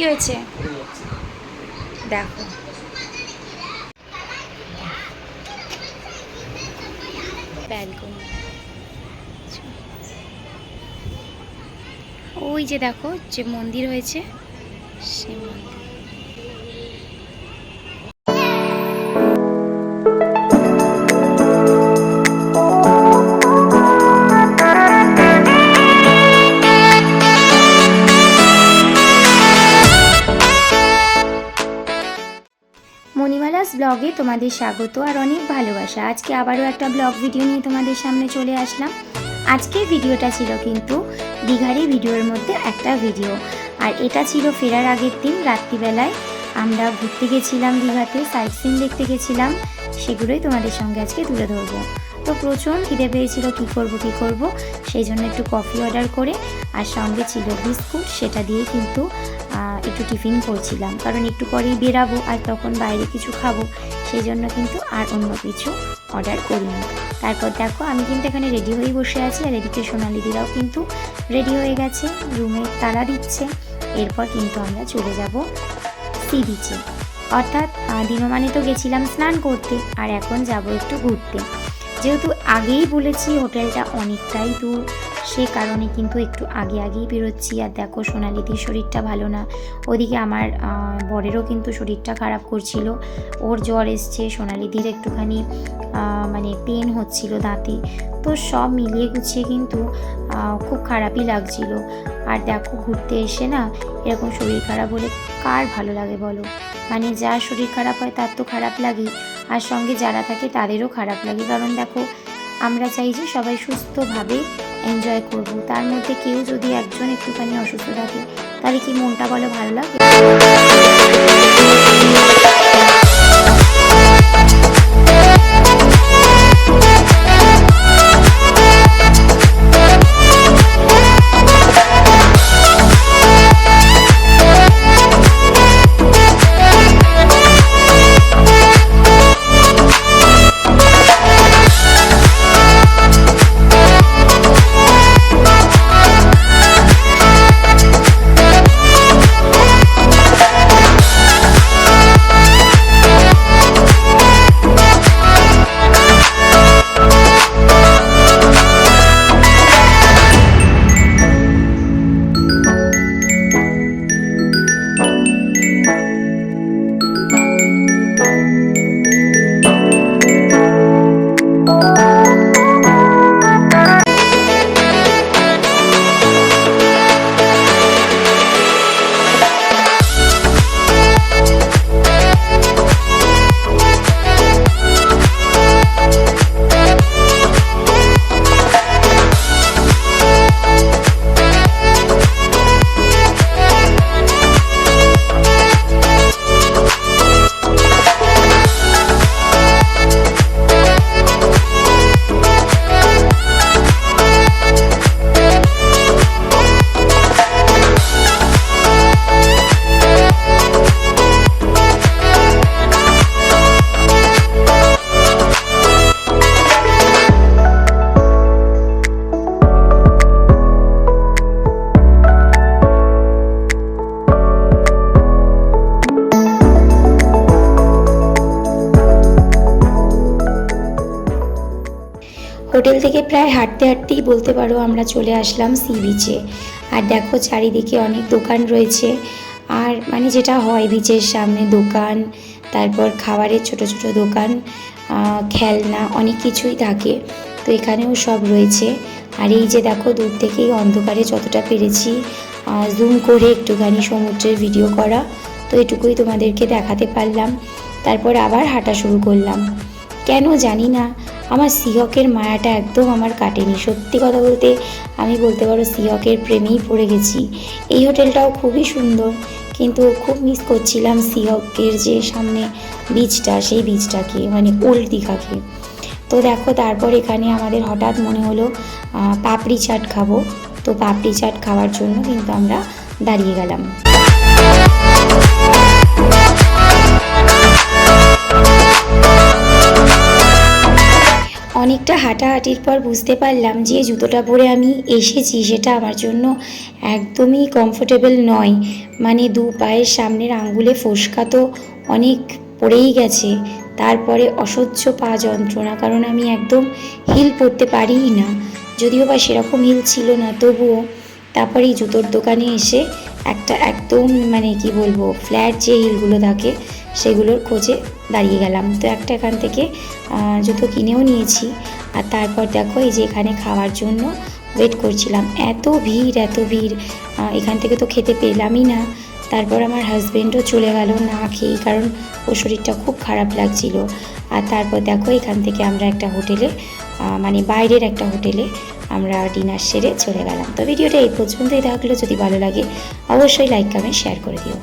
কি হয়েছে? দেখো। ওই যে দেখো যে মন্দির হয়েছে সে মন্দির। মণিমালাস ব্লগে তোমাদের স্বাগত আর অনেক ভালোবাসা। আজকে আবারও একটা ব্লগ ভিডিও নিয়ে তোমাদের সামনে চলে আসলাম। আজকের ভিডিওটা ছিল কিন্তু দীঘারি ভিডিওর মধ্যে একটা ভিডিও। আর এটা ছিল ফেরার আগের দিন, রাত্রিবেলায় আমরা ঘুরতে গেছিলাম দীঘাতে, সাইট সিন দেখতে গেছিলাম, সেগুলোই তোমাদের সঙ্গে আজকে তুলে ধরবো। তো প্রচুর খিদে পেয়েছিল কি করব কি করব। সেই জন্য একটু কফি অর্ডার করে আর সঙ্গে ছিল বিস্কুট, সেটা দিয়ে কিন্তু একটু টিফিন করছিলাম। কারণ একটু পরেই বেরাবো আর তখন বাইরে কিছু খাব। সেই জন্য কিন্তু আর অন্য কিছু অর্ডার করিনি। তারপর দেখো, আমি কিন্তু এখানে রেডি হয়েই বসে আছি আর এদিকে সোনালি দিরাও কিন্তু রেডি হয়ে গেছে, রুমে তালা দিচ্ছে। এরপর কিন্তু আমরা চলে যাব সি বিচে। অর্থাৎ দিনমানে তো গেছিলাম স্নান করতে, আর এখন যাব একটু ঘুরতে। যেহেতু আগেই বলেছি হোটেলটা অনেকটাই দূর, সে কারণে কিন্তু একটু আগে আগেই বেরোচ্ছি। আর দেখো সোনালিদির শরীরটা ভালো না। ওদিকে আমার বরেরও কিন্তু শরীরটা খারাপ করছিল। ওর জ্বর এসছে, সোনালিদির একটুখানি মানে পেন হচ্ছিল দাঁতে। তো সব মিলিয়ে গুছিয়ে কিন্তু খুব খারাপই লাগছিল। আর দেখো ঘুরতে এসে না, এরকম শরীর খারাপ হলে কার ভালো লাগে বলো? মানে যার শরীর খারাপ হয় তার তো খারাপ লাগেই। আর সঙ্গে যারা থাকে তাদেরও খারাপ লাগে। কারণ দেখো, আমরা চাই যে সবাই সুস্থভাবে এনজয় করব। তার মধ্যে কেউ যদি একজন একটুখানি অসুস্থ থাকে, তাহলে কি মনটা বলো ভালো লাগে? হোটেল থেকে প্রায় হাঁটতে হাঁটতেই বলতে পারো আমরা চলে আসলাম সি বিচে আর দেখো চারিদিকে অনেক দোকান রয়েছে। আর মানে যেটা হয় বিচের সামনে দোকান, তারপর খাবারের ছোট ছোট দোকান খেলনা অনেক কিছুই থাকে। তো এখানেও সব রয়েছে। আর এই যে দেখো দূর থেকেই অন্ধকারে যতটা পেরেছি জুম করে একটুখানি সমুদ্রের ভিডিও করা। তো এটুকুই তোমাদেরকে দেখাতে পারলাম। তারপর আবার হাঁটা শুরু করলাম। কেন জানি না আমার সিহকের মায়াটা একদম আমার কাটেনি। সত্যি কথা বলতে আমি বলতে পারো সিহকের প্রেমেই পড়ে গেছি। এই হোটেলটাও খুবই সুন্দর, কিন্তু খুব মিস করছিলাম সিহকের যে সামনে বীজটা সেই বীজটাকে মানে ওল্ড দীঘাকে। তো দেখো, তারপর এখানে আমাদের হঠাৎ মনে হলো পাপড়ি চাট খাব। তো পাপড়ি চাট খাওয়ার জন্য কিন্তু আমরা দাঁড়িয়ে গেলাম। অনেকটা হাঁটাহাঁটির পর বুঝতে পারলাম যে জুতোটা পরে আমি এসেছি, সেটা আমার জন্য একদমই কমফোর্টেবল নয়। মানে দু পায়ের সামনের আঙ্গুলে ফোসকা তো অনেক পড়েই গেছে, তারপরে অসহ্য পা যন্ত্রণা, কারণ আমি একদম হিল পরতে পারিই না। যদিও বা সেরকম হিল ছিল না, তবুও তারপরে জুতোর দোকানে এসে একটা একদম মানে কি বলব ফ্ল্যাট যে হিলগুলো থাকে, সেগুলোর খোঁজে দাঁড়িয়ে গেলাম। তো একটা এখান থেকে জুতো কিনেও নিয়েছি। আর তারপর দেখো, এই যে এখানে খাওয়ার জন্য ওয়েট করছিলাম। এত ভিড় এত ভিড়। এখান থেকে তো খেতে পেলামই না। তারপর আমার হাজবেন্ডও চলে গেল না খেয়েই, কারণ ওর শরীরটা খুব খারাপ লাগছিল। আর তারপর দেখো, এখান থেকে আমরা একটা হোটেলে মানে বাইরের একটা হোটেলে আমরা ডিনার সেরে চলে গেলাম। তো ভিডিওটা এই পর্যন্তই থাকল। যদি ভালো লাগে, অবশ্যই লাইক কমেন্ট শেয়ার করে দিও।